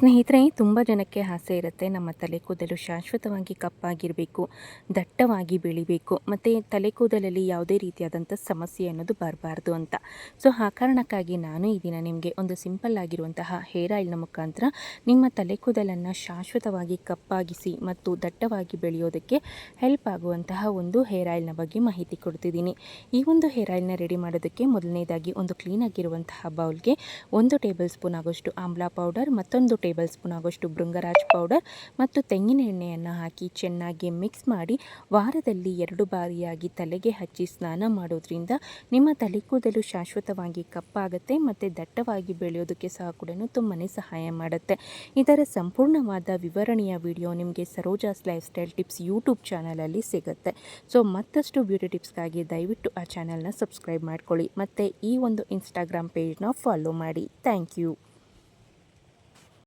ಸ್ನೇಹಿತರೆ, ತುಂಬ ಜನಕ್ಕೆ ಆಸೆ ಇರುತ್ತೆ ನಮ್ಮ ತಲೆ ಕೂದಲು ಶಾಶ್ವತವಾಗಿ ಕಪ್ಪಾಗಿರಬೇಕು, ದಟ್ಟವಾಗಿ ಬೆಳಿಬೇಕು, ಮತ್ತು ತಲೆ ಕೂದಲಲ್ಲಿ ಯಾವುದೇ ರೀತಿಯಾದಂಥ ಸಮಸ್ಯೆ ಅನ್ನೋದು ಬರಬಾರ್ದು ಅಂತ. ಸೊ, ಆ ಕಾರಣಕ್ಕಾಗಿ ನಾನು ಈ ದಿನ ನಿಮಗೆ ಒಂದು ಸಿಂಪಲ್ ಆಗಿರುವಂತಹ ಹೇರ್ ಆಯಿಲ್ನ ಮುಖಾಂತರ ನಿಮ್ಮ ತಲೆ ಕೂದಲನ್ನು ಶಾಶ್ವತವಾಗಿ ಕಪ್ಪಾಗಿಸಿ ಮತ್ತು ದಟ್ಟವಾಗಿ ಬೆಳೆಯೋದಕ್ಕೆ ಹೆಲ್ಪ್ ಆಗುವಂತಹ ಒಂದು ಹೇರ್ ಆಯಿಲ್ನ ಬಗ್ಗೆ ಮಾಹಿತಿ ಕೊಡ್ತಿದ್ದೀನಿ. ಈ ಒಂದು ಹೇರ್ ಆಯಿಲ್ನ ರೆಡಿ ಮಾಡೋದಕ್ಕೆ ಮೊದಲನೇದಾಗಿ ಒಂದು ಕ್ಲೀನಾಗಿರುವಂತಹ ಬೌಲ್ಗೆ ಒಂದು ಟೇಬಲ್ ಸ್ಪೂನ್ ಆಗೋಷ್ಟು ಆಮ್ಲಾ ಪೌಡರ್ ಮತ್ತೊಂದು ಟೇಬಲ್ ಸ್ಪೂನ್ ಆಗೋಷ್ಟು ಭೃಂಗರಾಜ್ ಪೌಡರ್ ಮತ್ತು ತೆಂಗಿನ ಎಣ್ಣೆಯನ್ನು ಹಾಕಿ ಚೆನ್ನಾಗಿ ಮಿಕ್ಸ್ ಮಾಡಿ ವಾರದಲ್ಲಿ ಎರಡು ಬಾರಿಯಾಗಿ ತಲೆಗೆ ಹಚ್ಚಿ ಸ್ನಾನ ಮಾಡೋದ್ರಿಂದ ನಿಮ್ಮ ತಲೆ ಕೂದಲು ಶಾಶ್ವತವಾಗಿ ಕಪ್ಪಾಗುತ್ತೆ ಮತ್ತು ದಟ್ಟವಾಗಿ ಬೆಳೆಯೋದಕ್ಕೆ ಸಹ ಕೂಡ ತುಂಬಾ ಸಹಾಯ ಮಾಡುತ್ತೆ. ಇದರ ಸಂಪೂರ್ಣವಾದ ವಿವರಣೆಯ ವಿಡಿಯೋ ನಿಮಗೆ Saroja's lifestyle tips YouTube ಚಾನಲಲ್ಲಿ ಸಿಗುತ್ತೆ. ಸೊ ಮತ್ತಷ್ಟು ಬ್ಯೂಟಿ ಟಿಪ್ಸ್ಗಾಗಿ ದಯವಿಟ್ಟು ಆ ಚಾನಲ್ನ ಸಬ್ಸ್ಕ್ರೈಬ್ ಮಾಡ್ಕೊಳ್ಳಿ. ಮತ್ತು ಈ ಒಂದು ಇನ್ಸ್ಟಾಗ್ರಾಮ್ ಪೇಜ್ನ ಫಾಲೋ ಮಾಡಿ. Thank you